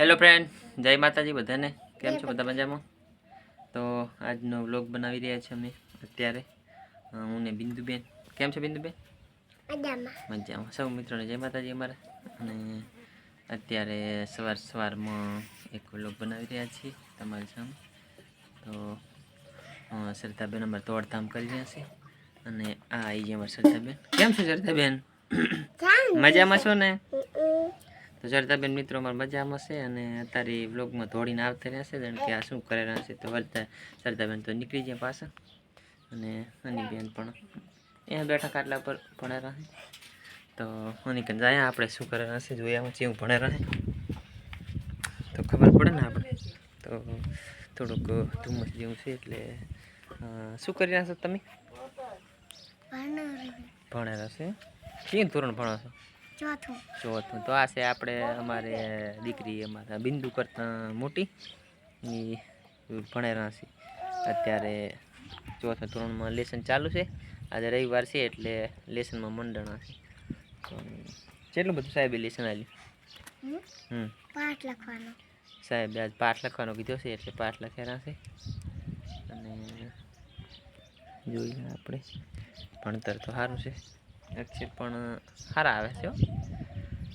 Hello friend જય માતાજી બધાને. કેમ છો બધા મજામાં? તો આજનો વ્લોગ બનાવી રહ્યા છીએ અમે અત્યારે. હું ને બિંદુબેન. કેમ છો બિંદુબેન? મજામાં. સૌ મિત્રોને જય માતાજી અમારા. અને અત્યારે સવાર સવારમાં એક વ્લોગ બનાવી રહ્યા છીએ તમારી સામે. તો સરતાબેન અમારે તોડધામ કરી રહ્યા છે. અને આ આવી ગયા અમારે સરતાબેન કેમ છો સરતાબેન મજામાં છો ને? તો સરતાબેન મિત્રો અમારા મજામાં છે અને અત્યારે વ્લોગમાં ધોડીને આવતા રહેશે જાણે કે આ શું કરે છે તો વળતા સરતાબેન તો નીકળી જાય પાછા અને અની બેન પણ અહીંયા બેઠા ખાટલા પર ભણે રહે તો અની કન જાય આપણે શું કરે છે જોયા જેવું ભણે રહે તો ખબર પડે ને આપણે. તો થોડુંક ધુમ્મસ જેવું છે એટલે શું કરી રહ્યા છો તમે? ભણે રહેશે કેમ ધોરણ ભણો છો? ચોથું. ચોથું. તો આ છે આપણે અમારે દીકરી અમારા બિંદુ કરતાં મોટી. એ ભણેરા છે. અત્યારે ચોથા ધોરણમાં લેસન ચાલુ છે. આજે રવિવાર છે એટલે લેસનમાં મંડણા છે. કેટલું બધું સાહેબે લેસન આવ્યું હમ? પાઠ લખવાનો. સાહેબે આજ પાઠ લખવાનો કીધો છે એટલે પાઠ લખેલા છે. અને જોઈએ આપણે. ભણતર તો સારું છે. અક્ષર પણ સારા આવે છે હો.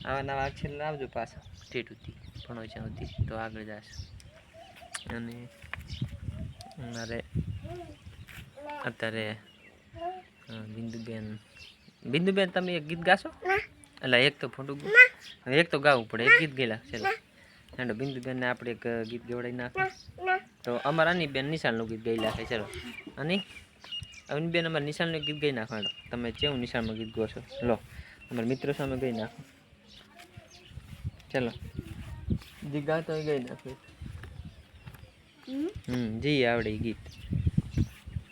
આવા નવા અક્ષર લાવજો પાછા. સ્ટેટ હતી ભણો છે સુધી તો આગળ જશે. અને મારે અત્યારે બિંદુબેન બિંદુબેન તમે એક ગીત ગાશો? એટલે એક તો ફોટું એક તો ગાવું પડે એક ગીત ગયેલા ચલો હેડો બિંદુબેનને આપણે એક ગીત ગવડાવી નાખો. તો અમારા બેન નિશાળનું ગીત ગયેલા છે ચલો. અની અની બેન અમારે નિશાળનું ગીત ગઈ નાખો હેડો તમે કેવું નિશાળમાં ગીત ગો છો? લો અમારા મિત્રો સામે ગઈ નાખો. ચલો. જી ગાતો હોય ગાઈ નાખો. હમ. જી આવડે ગીત.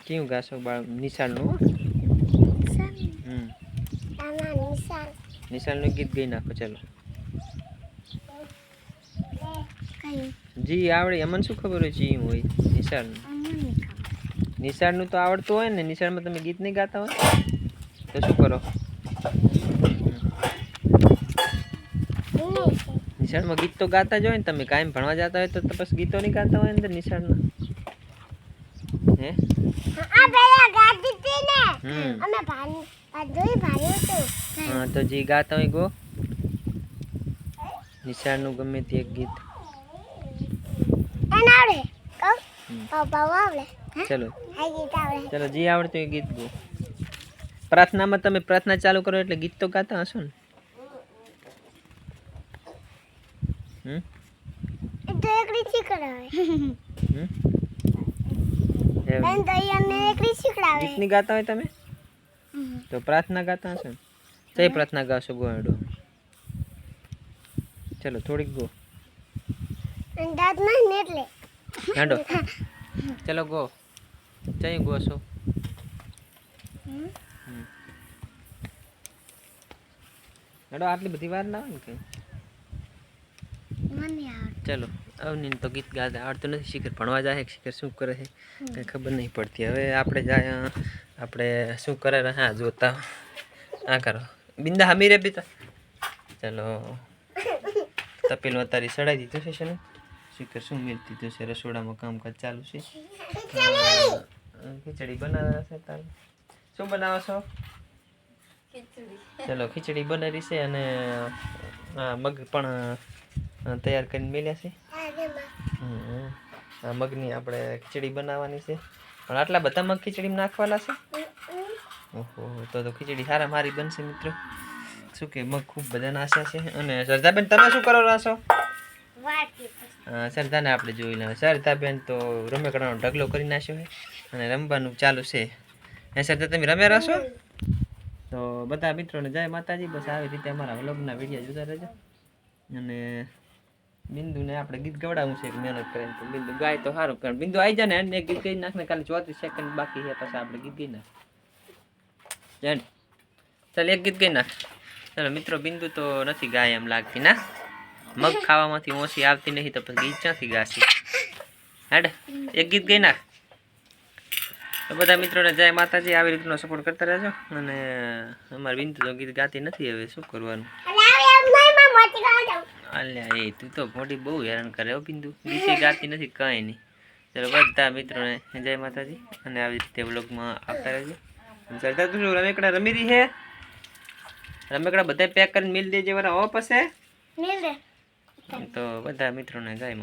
કેવું ગાશો બાળ નિશાળનું? હમ. નિશાળનું ગીત ગાઈ નાખો ચલો. જી આવડે અમને શું ખબર હોય જી હોય? નિશાળનું. નિશાળનું તો આવડતું હોય ને નિશાળમાં તમે ગીત નહીં ગાતા હોય તો શું કરો? નિશાળમાં ગીત તો ગાતા જ હોય ને તમે કાયમ ભણવા જતા હોય તો તપસ ગીતો નહીં ગાતા હોય અંદર નિશાળના હે? આ પેલા ગાતી હતી ને અમે ભાન ભાદોઈ ભાર્યું હતું. હા તો જે ગાતા હોય ગો. નિશાળનું ગમે તે એક ગીત. એને આવડે. કહું? આવડે. ચલો. ચલો જે આવડતું એ ગીત ગો. પ્રાર્થનામાં તમે પ્રાર્થના ચાલુ કરો એટલે ગીત તો ગાતા હશો ને? હમ? તો એકડી શીખડાવે હમ? એમ. બેન એકડી શીખડાવે ગીત હોય તમે? તો પ્રાર્થના ગાતા હશો ને? કઈ પ્રાર્થના ગાશો ચલો થોડીક ગો. દાંત નહીં એટલે. હેડો ચલો ગો. જઈ ગો છો? હમ. હેડો આટલી બધી વાર ના આવે ને આવડે ચલો અવનીને તો ગીત ગાતા આવડતું નથી શિખર ભણવા જાય છે શિખર શું કરે છે? કંઈ ખબર નહીં પડતી. હવે આપણે જાય આપણે શું કરે હા જોતા આ કરો. બિંદા હમી રે બીતા ચલો. તપેલું અત્યારે સડાઈ દીધું છે છે ને શિખર શું મેળ દીધું છે? રસોડામાં કામકાજ ચાલુ છે? ખીચડી બનાવે છે તારે? શું બનાવો છો? ચલો ખીચડી બનાવી છે અને આ મગ પણ તૈયાર કરીને મેલ્યા છે. આ મગની આપણે ખીચડી બનાવવાની છે. પણ આટલા બધા મગ ખીચડીમાં નાખવાના છે? ઓહો તો તો ખીચડી સારા મારી બનશે મિત્રો. શું કે મગ ખૂબ બધા નાસ્યા છે. અને સરદાબેન તમે શું કરો છો? વાટી અ, સરદાને આપણે જોઈ લઈએ સરદાબેન તો રમેકડાનો ઢગલો કરી નાખ્યો છે અને રમવાનું ચાલુ છે. એ સરદા, તમે રમે રહેશો તો બધા મિત્રોને જય માતાજી. બસ આવી રીતે અમારા વ્લોગના વીડિયો જોતા રહેજો. અને બિંદુને આપણે ગીત ગવડાવવું છે મહેનત કરીને. તો બિંદુ ગાય તો સારું કારણ બિંદુ આવી જાય ને, એને ગીત ગઈ નાખને ખાલી ચોત્રીસ સેકન્ડ બાકી છે, પછી આપણે ગીત ગઈ નાખ ચાલ, એક ગીત ગઈ નાખ. ચાલો મિત્રો, બિંદુ તો નથી ગાય એમ લાગતી, ના? મગ ખાવામાંથી ઓછી આવતી નહીં તો પછી ગીત ક્યાંથી ગાશે? હેડ એક ગીત ગઈ નાખ. તો બધા મિત્રોને જય માતાજી આવી રીતનો સપોર્ટ કરતા રહેજો. અને અમારી બિંદુ તો ગીત ગાતી નથી હવે શું કરવાનું? અલ્યા એ તું તો મોટી બહુ હેરાન કરે હો બિંદુ ગીતે ગાતી નથી કાંઈ નહીં. ચલો બધા મિત્રોને જય માતાજી અને આવી રીતે વ્લોગમાં આવતા રહેજો. સરદાર તું રમેકડા રમી રહી હે? રમેકડા બધા પેક કરીને મિલ દેજે વાળા હો પછી? નીલે તો બધા મિત્રોને જાય.